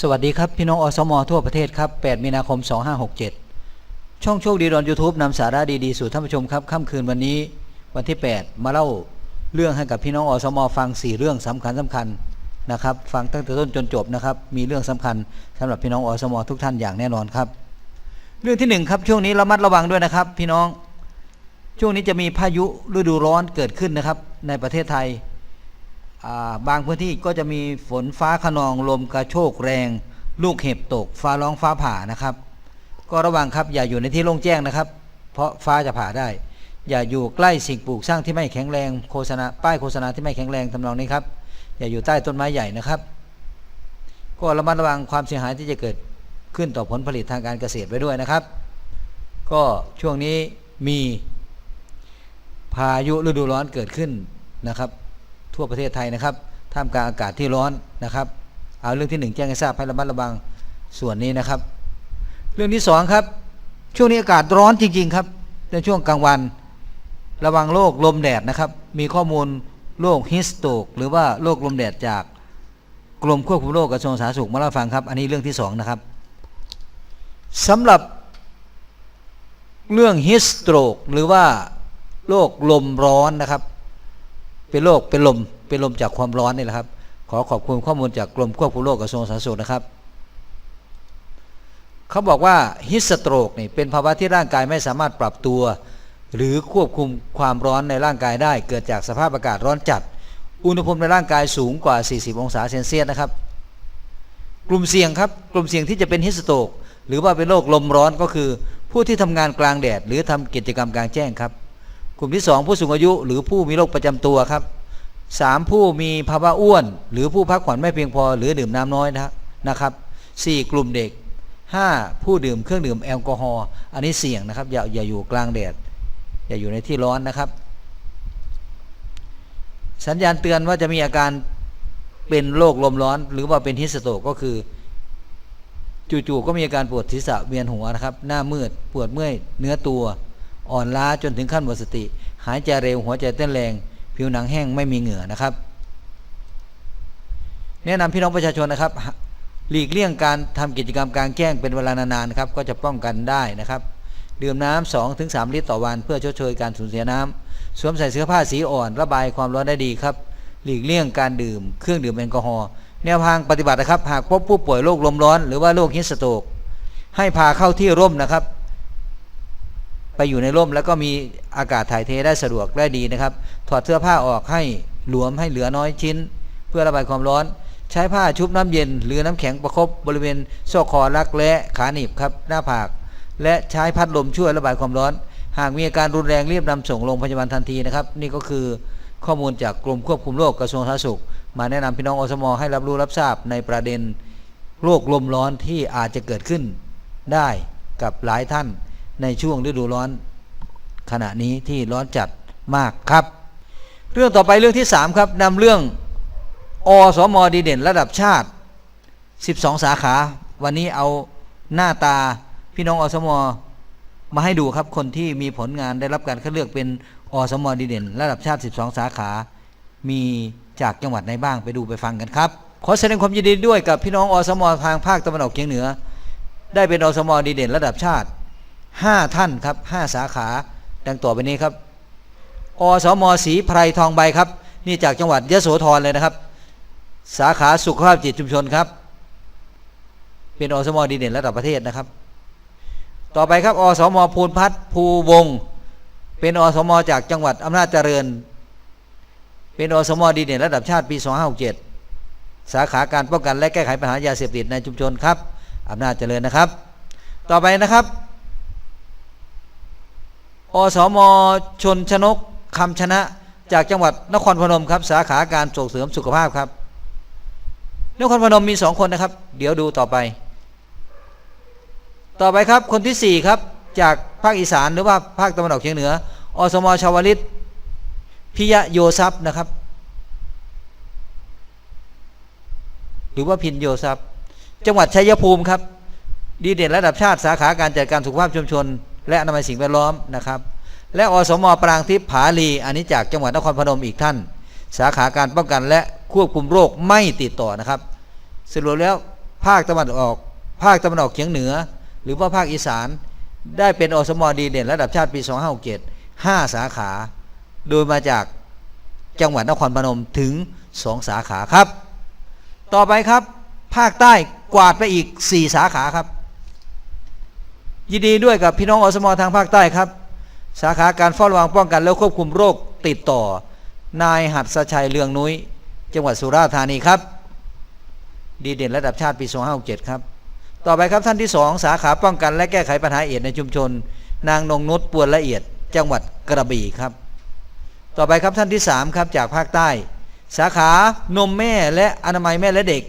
สวัสดีครับ พี่น้องอสมทั่วประเทศครับ 8 มีนาคม 2567 ช่องโชคดีดอน YouTube นำสาระดีๆ สู่ท่านผู้ชมครับค่ำคืนวันนี้วันที่ 8 มาเล่าเรื่องให้กับพี่น้องอสมฟัง 4 เรื่องสำคัญสำคัญนะครับ ฟังตั้งแต่ต้นจนจบนะครับ มีเรื่องสำคัญสำหรับพี่น้องอสมทุกท่านอย่างแน่นอนครับ เรื่องที่ 1 ครับช่วงนี้ระมัดระวังด้วยนะครับ พี่น้องช่วงนี้จะมีพายุฤดูร้อนเกิดขึ้นนะครับในประเทศไทย บางพื้นที่ก็จะมีฝนฟ้าขนองลมกระโชกแรง ลูกเห็บตก ฟ้าร้องฟ้าผ่านะครับ ก็ระวังครับอย่าอยู่ในที่โล่งแจ้งนะครับ เพราะฟ้าจะผ่าได้ อย่าอยู่ใกล้สิ่งปลูกสร้างที่ไม่แข็งแรงโฆษณาป้ายโฆษณาที่ไม่แข็งแรงทำนองนี้ครับอย่าอยู่ใต้ต้นไม้ใหญ่นะครับ ก็ระมัดระวังความเสียหายที่จะเกิดขึ้นต่อผลผลิตทางการเกษตรไว้ด้วยนะครับ ก็ช่วงนี้มีพายุฤดูร้อนเกิดขึ้นนะครับ ทั่วประเทศไทยนะครับท่ามกลางอากาศที่ร้อนนะครับ เอาเรื่องที่หนึ่งแจ้งให้ทราบให้ระมัดระวังส่วนนี้นะครับ เรื่องที่สองครับ ช่วงนี้อากาศร้อนจริง ๆ ครับในช่วงกลางวัน ระวังโรคลมแดดนะครับ มีข้อมูลโรคฮิสโตกหรือว่าโรคลมแดดจากกรมควบคุมโรคกระทรวงสาธารณสุขมาเล่าฟังครับ อันนี้เรื่องที่สองนะครับสำหรับเรื่องฮิสโตกหรือว่าโรคลมร้อนนะครับ เป็นโรคเป็นลมเป็นลมจากความร้อนนี่แหละครับ ขอขอบคุณข้อมูลจากกรมควบคุมโรคกระทรวงสาธารณสุขนะครับเขาบอกว่าฮิสโตรกนี่เป็นภาวะที่ร่างกายไม่สามารถปรับตัว หรือควบคุมความร้อนในร่างกายได้ เกิดจากสภาพอากาศร้อนจัด อุณหภูมิในร่างกายสูงกว่า 40 องศาเซนเซียสนะครับ กลุ่มเสี่ยงครับกลุ่มเสี่ยงที่จะเป็นฮิสโตรกหรือว่าเป็นโรคลมร้อนก็คือ ผู้ที่ทำงานกลางแดด หรือทำกิจกรรมกลางแจ้งครับ ลุ่มที่ 2 ผู้สูงอายุ หรือผู้มีโรคประจำตัวครับสามผู้มีภาวะอ้วน หรือผู้พักผ่อนไม่เพียงพอ หรือดื่มน้ำน้อยนะนะครับสี่กลุ่มเด็กห้าผู้ดื่มเครื่องดื่มแอลกอฮอล์อันนี้เสี่ยงนะครับ อย่าอย่าอยู่กลางแดด อย่าอยู่ในที่ร้อนนะครับ สัญญาณเตือนว่าจะมีอาการเป็นโรคลมร้อน หรือว่าเป็นฮิสโตกก็คือจู่ๆก็มีอาการปวดศีรษะเวียนหัวนะครับ หน้ามืด ปวดเมื่อยเนื้อตัวอ่อนล้าจนถึงขั้นหมดสติ หายใจเร็วหัวใจเต้นแรง ผิวหนังแห้งไม่มีเหงื่อนะครับ แนะนำพี่น้องประชาชนนะครับ หลีกเลี่ยงการทำกิจกรรมกลางแจ้งเป็นเวลานานๆครับก็จะป้องกันได้นะครับ ดื่มน้ำ2-3ถึงลิตรต่อวัน เพื่อชดเชยการสูญเสียน้ำสวมใส่เสื้อผ้าสีอ่อน ระบายความร้อนได้ดีครับ หลีกเลี่ยงการดื่ม เครื่องดื่มแอลกอฮอล์แนวทางปฏิบัตินะครับ หากพบผู้ป่วยโรคลมร้อน หรือว่าโรคฮิสโตกให้พาเข้าที่ร่มนะครับ ไปอยู่ในร่มแล้วก็มีอากาศถ่ายเทได้สะดวกได้ดีนะครับ ถอดเสื้อผ้าออกให้หลวมให้เหลือน้อยชิ้น เพื่อระบายความร้อน ใช้ผ้าชุบน้ำเย็น หรือน้ำแข็งประคบบริเวณซอกคอรักและขาหนีบครับหน้าผาก และใช้พัดลมช่วยระบายความร้อน หากมีอาการรุนแรงรีบนำส่งโรงพยาบาลทันทีนะครับ นี่ก็คือข้อมูลจากกรมควบคุมโรคกระทรวงสาธารณสุข มาแนะนำพี่น้องอสมให้รับรู้รับทราบในประเด็นโรคลมร้อนที่อาจจะเกิดขึ้นได้กับหลายท่าน ในช่วงฤดูร้อน ขณะนี้ที่ร้อนจัดมากครับ เรื่องต่อไปเรื่องที่ 3 ครับนำเรื่องอสมดีเด่นระดับชาติ 12 สาขา วันนี้เอาหน้าตาพี่น้องอสมมาให้ดูครับคนที่มีผลงานได้รับการคัดเลือกเป็นอสมดีเด่น ระดับชาติ 12 สาขา มีจากจังหวัดไหนบ้างไปดูไปฟังกันครับ ขอแสดงความยินดีด้วยกับพี่น้องอสมทางภาคตะวันออกเฉียงเหนือ ได้เป็นอสมดีเด่น ระดับชาติ 5ท่านครับ5สาขาดังต่อไปนี้ครับอสมศรีไพรทองใบครับ นี่จากจังหวัดยโสธรเลยนะครับ สาขาสุขภาพจิตชุมชนครับ เป็นอสมดีเด่นระดับประเทศนะครับ ต่อไปครับอสมภูนพัฒน์ภูวงศ์เป็นอสมจากจังหวัดอำนาจเจริญ เป็นอสมดีเด่นระดับชาติปี2567สาขาการป้องกันและแก้ไขปัญหายาเสพติดในชุมชนครับอำนาจเจริญนะครับ ต่อไปนะครับ อสมชนชนกคำชนะจากจังหวัดนครพนมครับ สาขาการส่งเสริมสุขภาพครับ นครพนมมีสองคนนะครับ เดี๋ยวดูต่อไป ต่อไปครับคนที่สี่ครับ จากภาคอีสานหรือว่าภาคตะวันออกเฉียงเหนือ อสมชาวลิตพิยะโยซับนะครับ หรือว่าพินโยซับจังหวัดชัยภูมิครับ ดีเด่นระดับชาติสาขาการจัดการสุขภาพชุมชน และอนามัยสิ่งแวดล้อมนะครับ และอสมปรางทิพย์ผาลีอันนี้จากจังหวัดนครพนมอีกท่าน สาขาการป้องกันและควบคุมโรคไม่ติดต่อนะครับ สรุปแล้วภาคตะวันออก ภาคตะวันออกเฉียงเหนือ หรือว่าภาคอีสาน ได้เป็นอสมดีเด่นระดับชาติปี 2567 5 สาขา โดยมาจากจังหวัดนครพนมถึง 2 สาขาครับ ต่อไปครับ ภาคใต้กวาดไปอีก 4 สาขาครับ ยินดีด้วยกับพี่น้องอสมทางภาคใต้ครับ สาขาการเฝ้าระวังป้องกันและควบคุมโรคติดต่อ นายหัดสชัยเลืองนุ้ย จังหวัดสุราษฎร์ธานีครับ ดีเด่นระดับชาติปี 2567 ครับ ต่อไปครับท่านที่ 2 สาขาป้องกันและแก้ไขปัญหาเอดส์ในชุมชน นางนงนุชปวนละเอียด จังหวัดกระบี่ครับ ต่อไปครับท่านที่ 3 ครับจากภาคใต้ สาขานมแม่และอนามัยแม่และเด็ก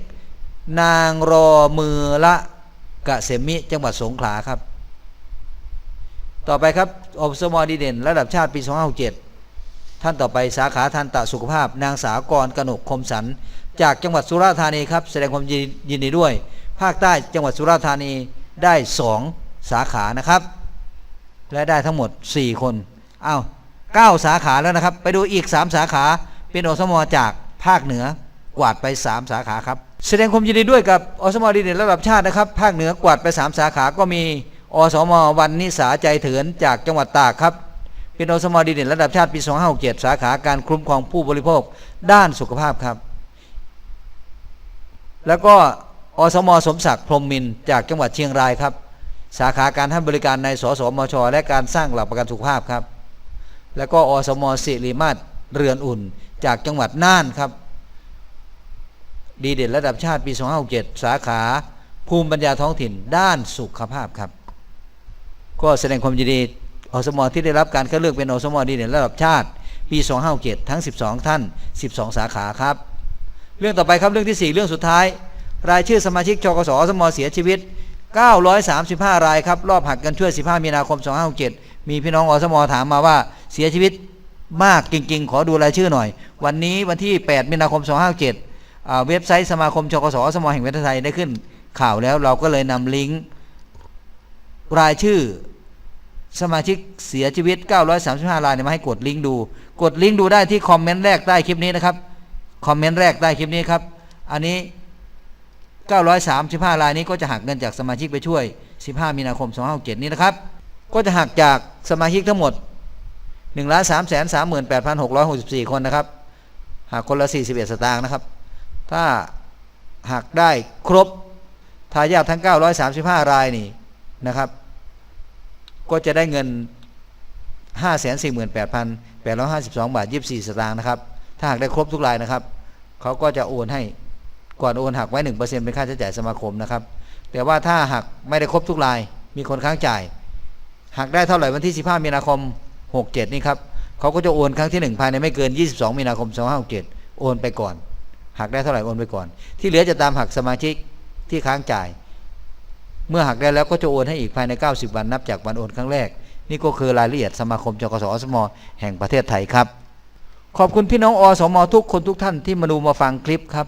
นางรอมือละกะเสมิจังหวัดสงขลาครับ ต่อไปครับอบสมอดีเด่น ระดับชาติปี 2567 ท่านต่อไปสาขาทันตสุขภาพ นางสากรกนกคมสัน จากจังหวัดสุราษฎร์ธานีครับ แสดงความยินดีด้วย ภาคใต้จังหวัดสุราษฎร์ธานีได้ 2 สาขานะครับ และได้ทั้งหมด 4 คนอ้าว9สาขาแล้วนะครับ ไปดูอีก 3 สาขา เป็นอสมอจากภาคเหนือกวาดไป 3 สาขาครับ แสดงความยินดีด้วยกับอสมอดีเด่นระดับชาตินะครับ ภาคเหนือกวาดไป 3 สาขาก็มี อสมวันนิสาใจเถือนจากจังหวัดตากครับเป็นอสมดีเด่นระดับชาติปี2567สาขาการคุ้มครองผู้บริโภคด้านสุขภาพครับ แล้วก็อสมสมศักดิ์พรมมินจากจังหวัดเชียงรายครับ สาขาการให้บริการในสสมช และการสร้างหลักประกันสุขภาพครับ แล้วก็อสมสิริมาศเรือนอุ่นจากจังหวัดน่านครับ ดีเด่นระดับชาติปี2567สาขาภูมิปัญญาท้องถิ่นด้านสุขภาพครับ ก็แสดงความยินดีอสมที่ได้รับการคัดเลือกเป็นอสมดีเด่นระดับชาติ ปี2567ทั้ง 12 ท่าน 12 สาขาครับ เรื่องต่อไปครับเรื่องที่ 4 เรื่องสุดท้าย รายชื่อสมาชิกชกสอสมเสียชีวิต 935 รายครับรอบหักกันช่วย 15 มีนาคม 2567 มีพี่น้องอสมถามมาว่าเสียชีวิตมากจริง ๆ ขอดูรายชื่อหน่อย วันนี้วันที่ 8 มีนาคม 2567 เว็บไซต์สมาคมชกสอสมแห่งประเทศไทยได้ขึ้นข่าวแล้วเราก็เลยนำลิงก์รายชื่อ สมาชิกเสียชีวิต 935 รายเนี่ยมาให้กดลิงก์ดู กดลิงก์ดูได้ที่คอมเมนต์แรกใต้คลิปนี้นะครับ คอมเมนต์แรกใต้คลิปนี้ครับ อันนี้ 935 รายนี้ก็จะหักเงินจากสมาชิกไปช่วย 15 มีนาคม 2567 นี้นะครับ ก็จะหักจากสมาชิกทั้งหมด 1 3 3 8 6 6 4 คนนะครับ หักคนละ 41 สตางค์นะครับ ถ้าหักได้ครบทายาททั้ง 935 รายนี่นะครับ ก็จะได้เงิน 548,852 บาท 24 สตางค์นะครับ ถ้าหากได้ครบทุกรายนะครับ เขาก็จะโอนให้ก่อนโอนหักไว้ 1%เป็นค่าใช้จ่ายสมาคมนะครับ แต่ว่าถ้าหักไม่ได้ครบทุกราย มีคนค้างจ่าย หักได้เท่าไหร่วันที่ 15 มีนาคม 67 นี่ครับ เขาก็จะโอนครั้งที่ 1 ภายในไม่เกิน 22 มีนาคม 2567 โอนไปก่อน หักได้เท่าไหร่โอนไปก่อน ที่เหลือจะตามหักสมาชิกที่ค้างจ่าย เมื่อหักได้แล้วก็จะโอนให้อีกภายใน 90 วันนับจากวันโอนครั้งแรก นี่ก็คือรายละเอียดสมาคมจกสอสมแห่งประเทศไทยครับ ขอบคุณพี่น้องอสมทุกคนทุกท่านที่มาดูมาฟังคลิปครับ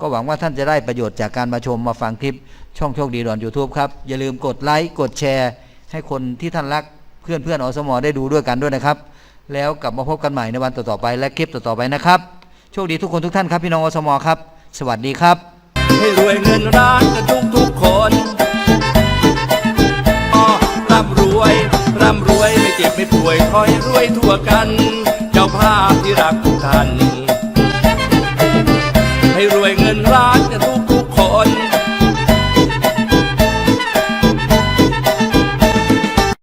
ก็หวังว่าท่านจะได้ประโยชน์จากการมาชมมาฟังคลิป ช่องโชคดีดอนยูทูบครับ อย่าลืมกดไลค์กดแชร์ ให้คนที่ท่านรักเพื่อนเพื่อนอสมได้ดูด้วยกันด้วยนะครับ แล้วกลับมาพบกันใหม่ในวันต่อๆไปและคลิปต่อๆไปนะครับ โชคดีทุกคนทุกท่านครับพี่น้องอสมครับ สวัสดีครับ ให้รวยเงินร้านกันทุกทุกคน คอยรวยทั่วกัน เจ้าภาพที่รัก